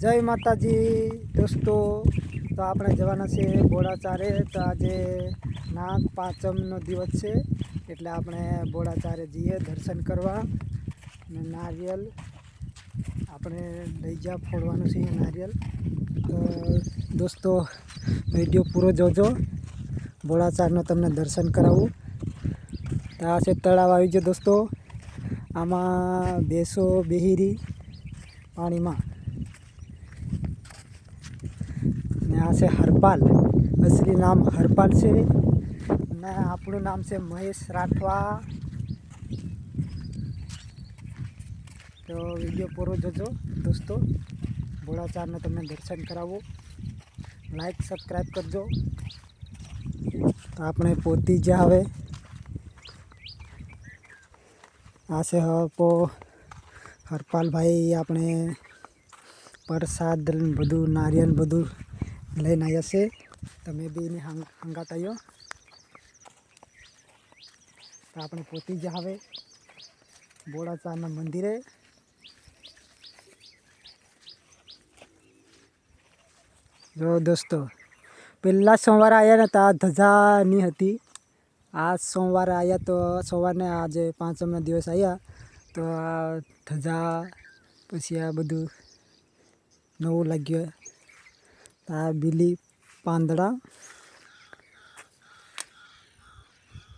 જય માતાજી દોસ્તો, તો આપણે જવાના છીએ બોડાચારે તો આજે નાગ પાંચમનો દિવસ છે, એટલે આપણે બોડાચારે જઈએ દર્શન કરવા. અને નારિયેલ, આપણે લઈ જા ફોડવાનું છે નારિયેલ. તો દોસ્તો, વીડિયો પૂરો જોજો. બોડાચારનો તમને દર્શન કરાવું. તો આ છે તળાવ આવી ગયો દોસ્તો. આમાં બેસો બેહીરી પાણીમાં ને આ છે હરપાલ અસલી નામ હરપાલ છે અને આપણું નામ છે મહેશ રાઠવા તો વીડિયો પૂરો જોજો દોસ્તો બોડાચારને તમને દર્શન કરાવું લાઈક સબસ્ક્રાઈબ કરજો તો આપણે પોતી જ હવે આ છે હપો હરપાલભાઈ આપણે પ્રસાદ ને બધું નારિયેળ ને બધું લઈને આવ્યા છે તમે બી એની હંગ હંગાત આવ્યો તો આપણે પોતી જ હવે બોડાચારના મંદિરે. જો દોસ્તો, પહેલાં સોમવારે આવ્યા ને ત્યાં ધજા નહીં હતી. આ સોમવારે આવ્યા તો સોમવારને આજે પાંચમના દિવસ આવ્યા તો આ ધજા, પછી આ બધું નવું લાગ્યું. આ બીલી પાંદડા.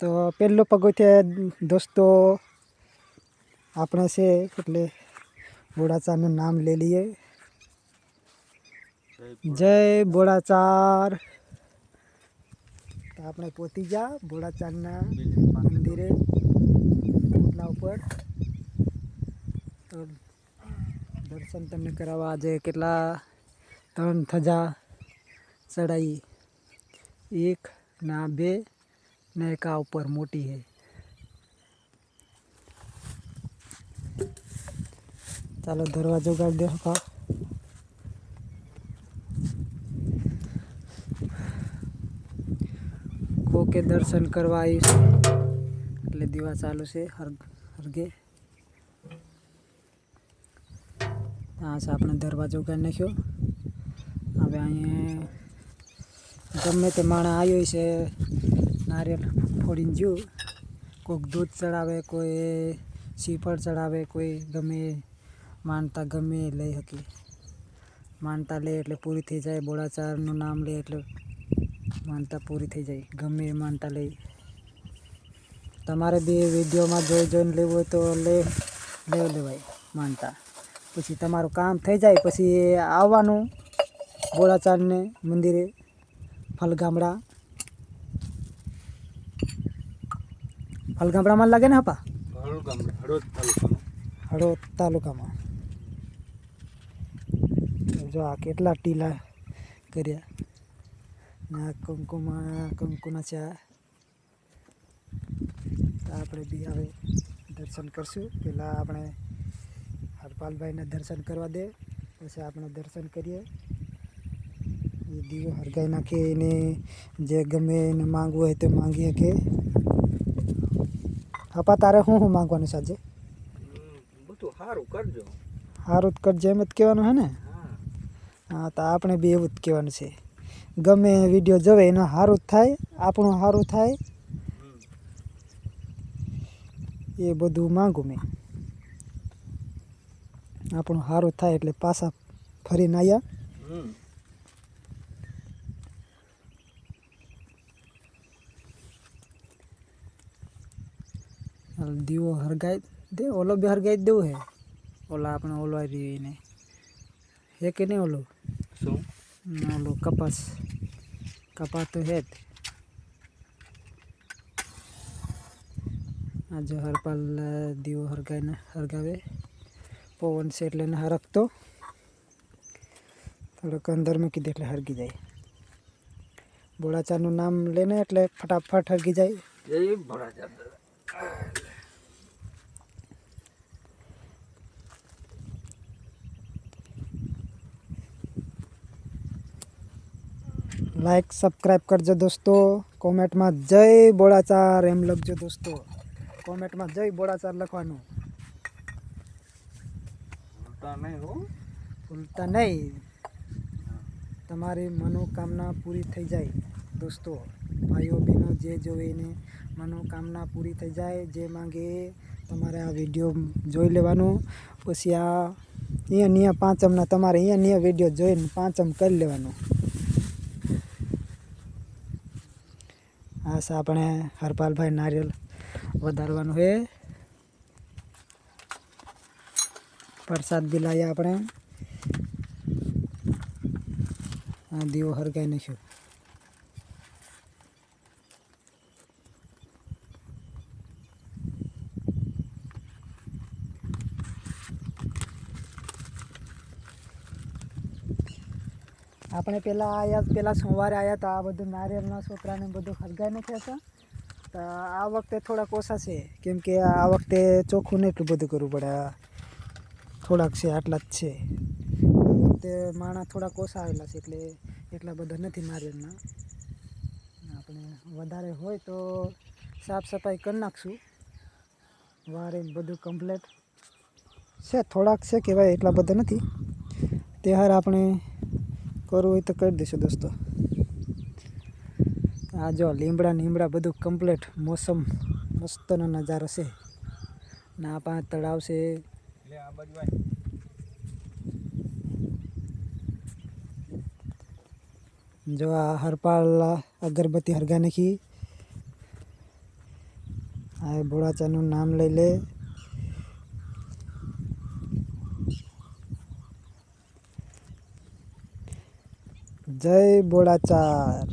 તો પહેલો પગથિયે દોસ્તો, આપણે છે એટલે બોડાચારનું નામ લઈ લઈએ. જય બોડાચાર. આપણે પહોંચી ગયા બોડાચારના મંદિરે ઓટલા ઉપર. તો દર્શન તમને કરાવવા આજે કેટલા ત્રણ થજા ચડાઈ એક ના બે ને એક આ ઉપર મોટી છે ચાલો દરવાજો ગાડી દે કા કોકે દર્શન કરવા આવીશ એટલે દીવા ચાલુ છે હર હરગે આ છે આપણે દરવાજો કાઢી નાખ્યો હવે અહીંયા ગમે તે માણસ આવ્યો છે, નારિયેળ ફોડીને જ્યું કોઈક દૂધ ચડાવે, કોઈ શ્રીફળ ચડાવે, કોઈ ગમે માનતા ગમે લઈ શકે. માનતા લે એટલે પૂરી થઈ જાય બોડાચારનું નામ લે એટલે માનતા પૂરી થઈ જાય, ગમે એ માનતા લઈ તમારે બી વિડીયોમાં જોઈ જોઈને લેવું હોય તો લે લેવ લેવાય માનતા. પછી તમારું કામ થઈ જાય, પછી આવવાનું. બોડાચારને મંદિરે ફલગામડા. ફલગામડામાં લાગે ને હપા હળોદ તાલુકામાં. જો આ કેટલા ટીલા કર્યા. ના કંકુમાં કંકુના છે આપણે બી હવે દર્શન કરશું. પહેલાં આપણે હરપાલભાઈને દર્શન કરવા દે. પછી આપણે દર્શન કરીએ. દીવો હરગાઈ નાખે એને જે ગમે એને માંગવું હોય તે માંગી શકે. હપા તારે શું શું માંગવાનું છે આજે? બધું સારું કરજો. સારું જ કરજે એમ જ કહેવાનું હે ને? હા. હા તો આપણે બી એવું જ કહેવાનું છે. ગમે વીડિયો જોવે એનો સારું જ થાય આપણું સારું થાય. એ બધું માગું મેં. આપણું સારું થાય એટલે પાછા ફરીને આવ્યા દીવો હરગાઈ દે ઓલો બી હરગાઈ દેવું હે. ઓલા આપણે ઓલો આવી એને. હે કે નહીં ઓલું? શું? ઓલું કપાસ. કપાસ તો હે જ. આ જો હરપાલ દીવો હરગાઈને હરગાવે. પવન છે એટલે એને હરકતો થોડોક અંદર મૂકી દે એટલે હરગી જાય. બોળાચાનું નામ લઈને એટલે ફટાફટ હરગી જાય. જય ભોળાચાર લાઈક સબસ્ક્રાઈબ કરજો દોસ્તો. કોમેન્ટમાં જય બોળાચાર એમ લખજો દોસ્તો. કોમેન્ટમાં જય બોળાચાર લખવાનું. ભૂલતા નહીં હો. ભૂલ નહીં. તમારી મનોકામના પૂરી થઈ જાય દોસ્તો. ભાઈઓ બહેનો જે જોવે એને મનોકામના પૂરી થઈ જાય જે માંગે એ તમારે આ વીડિયો જોઈ લેવાનું. પછી આ અહીંયા નિયા પાંચમના તમારે અહીંયા નિયા વીડિયો જોઈને પાંચમ કરી લેવાનું. આ આપણે હરપાલભાઈ નારિયેલ વધારવાનું છે. પ્રસાદ બી લાવીએ આપણે. આ દીવો હરગાઈ નાખ્યો. આપણે પહેલાં આયા, પહેલાં સોમવારે આવ્યા હતા આ બધું નારિયેળના છોકરાને બધું હરગાઈ નથી છે તો આ વખતે થોડાક ઓછા છે, કેમ કે આ વખતે ચોખ્ખું નહીં એટલું બધું કરવું પડે. થોડાક છે, આટલા જ છે. આ વખતે માણા થોડાક ઓછા આવેલા છે, એટલે એટલા બધા નથી નારિયેળના. આપણે વધારે હોય તો સાફ સફાઈ કરી નાખશું. વારે બધું કમ્પ્લેટ છે, થોડાક છે, કહેવાય એટલા બધા નથી. તહેવાર આપણે કરવું હોય તો કરી દઈશું દોસ્તો. આ જો લીમડા લીમડા બધું કમ્પ્લેટ મોસમ મસ્તનો નજારો છે. ને આ પાંચ તળાવ છે. જો આ હરપાલ અગરબત્તી હરગા નાખી. આ ભોળાચાનું નામ લઈ લે. જય બોળાચાર.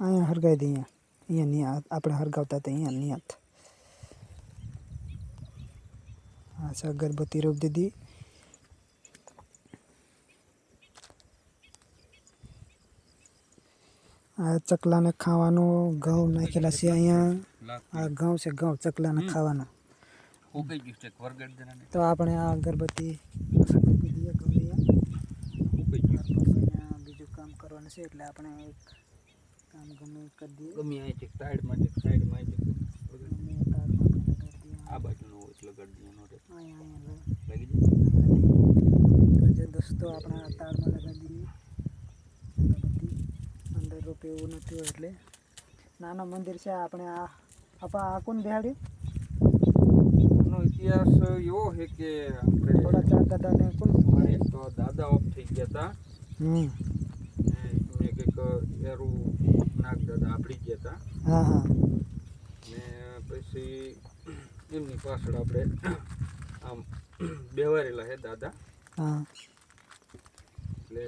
અહીંયા હરગાવી દઈએ અહીંયા. નિયાત, આપણે હરગાવતા હતા અહીંયા નિયાત. હા છે અગરબત્તી રોપ દીધી. આ ચકલાને ખાવાનું ઘઉં નાખેલા છે અહીંયા. આ ઘઉં છે ઘઉં ચકલાને ખાવાનું. છે તો આપણે આ અગરબત્તી બીજું કામ કરવાનું છે એટલે આપણે એક કામ ગમે કરી દઈએ. ગમે આ છે સાઈડમાં છે સાઈડમાં છે. તારમાં આ બાજુનો એટલે ગળદી એનો રે અહીંયા અહીંયા લાગી જાય દોસ્તો આપણે આ તાળમાં લગાવી દઈએ. રોપે એવું નથી એટલે નાના મંદિર છે આપણે આ આપા આ કોણ બેહાડ્યું ઇતિહાસ એવો છે કે આપણે થોડા ચાર દાદાને કોણ એક તો દાદા ઓફ થઈ ગયા હતા હમ. એમને કંઈક એરું નાગ દાદા આપડી ગયા હતા હા હા. ને પછી એમની પાછળ આપણે આમ બેવારેલા હે દાદા. હા. એટલે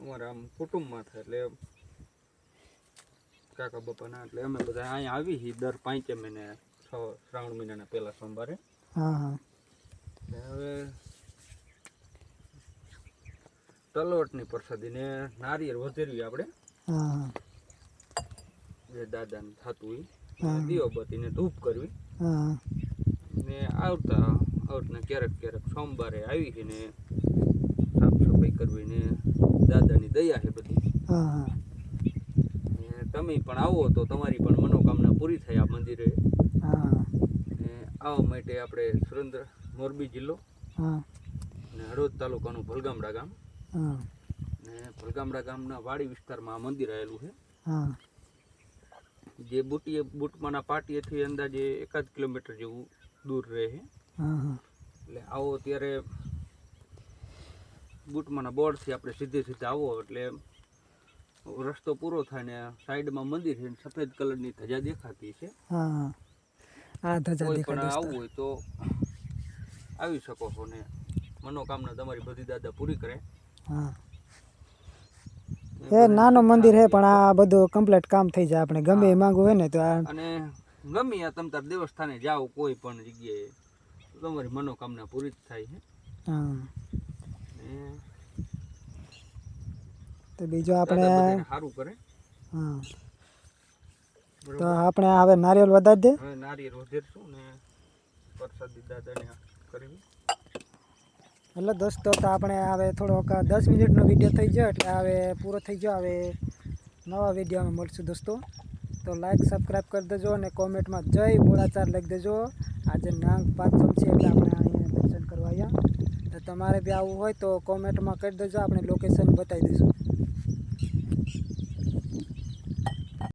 અમારા આમ કુટુંબમાં થાય એટલે કાકા બાપાના એટલે અમે બધા અહીંયા આવી છીએ દર પાંચે મહિને છ શ્રાવણ મહિનાના પહેલા સોમવારે. હા હા. હવે તલવટની પ્રસાદીને નારિયેળ વધેરવી આપણે. હા જે દાદાને થતું હોય. હોય દીવાબત્તીને ધૂપ કરવી. હા ને આવતા આવતને ક્યારેક ક્યારેક સોમવારે આવી છે ને સાફ સફાઈ કરવી ને દાદાની દયા છે બધી. હા હા. ને તમે પણ આવો તો તમારી પણ મનોકામના પૂરી થાય આ મંદિરે. આવવા માટે આપણે સુરેન્દ્ર મોરબી જિલ્લો અને હળવદ તાલુકાનું ભલગામડા ગામ. ને ભલગામડા ગામના વાડી વિસ્તારમાં આ મંદિર આવેલું છે. હા. જે બુટીએ બુટમાના પાટીએથી અંદાજે એકાદ કિલોમીટર જેવું દૂર રહે છે. એટલે આવો ત્યારે બુટમાના બોર્ડથી આપણે સીધે સીધા આવો એટલે રસ્તો પૂરો થાય ને સાઈડમાં મંદિર છે ને સફેદ કલરની ધજા દેખાતી છે. હા આ ધજા દેખાતી આવવું હોય તો આવી શકો છો ને. મનોકામના તમારી બધી દાદા પૂરી કરે. હા. એ નાનો મંદિર છે પણ આ બધું કમ્પ્લીટ કામ થઈ જાય આપણે. ગમે એ માંગવું હોય ને તો આ અને ગમે આ તમ તાર દેવસ્થાને જાઓ કોઈ પણ જગ્યાએ તમારી મનોકામના પૂરી જ થાય છે. હા. તો બીજો આપણે સારું કરે. હા. તો આપણે હવે નારિયેળ વધારી દે. હવે નારિયેળ વધારશું ને પ્રસાદી દાદાને કરવી. એટલે દોસ્તો તો આપણે હવે થોડોક દસ મિનિટનો વીડિયો થઈ ગયો એટલે હવે પૂરો થઈ ગયો. હવે નવા વિડીયોમાં મળશું દોસ્તો. તો લાઈક સબસ્ક્રાઈબ કરી દેજો અને કોમેન્ટમાં જય બોળાચાર લખી દેજો. આજે નાંગ પાંચમ છે એટલે આપણે અહીંયા દર્શન કરવા આવ્યા. તો તમારે બી આવવું હોય તો કોમેન્ટમાં કરી દેજો. આપણે લોકેશન બતાવી દઈશું.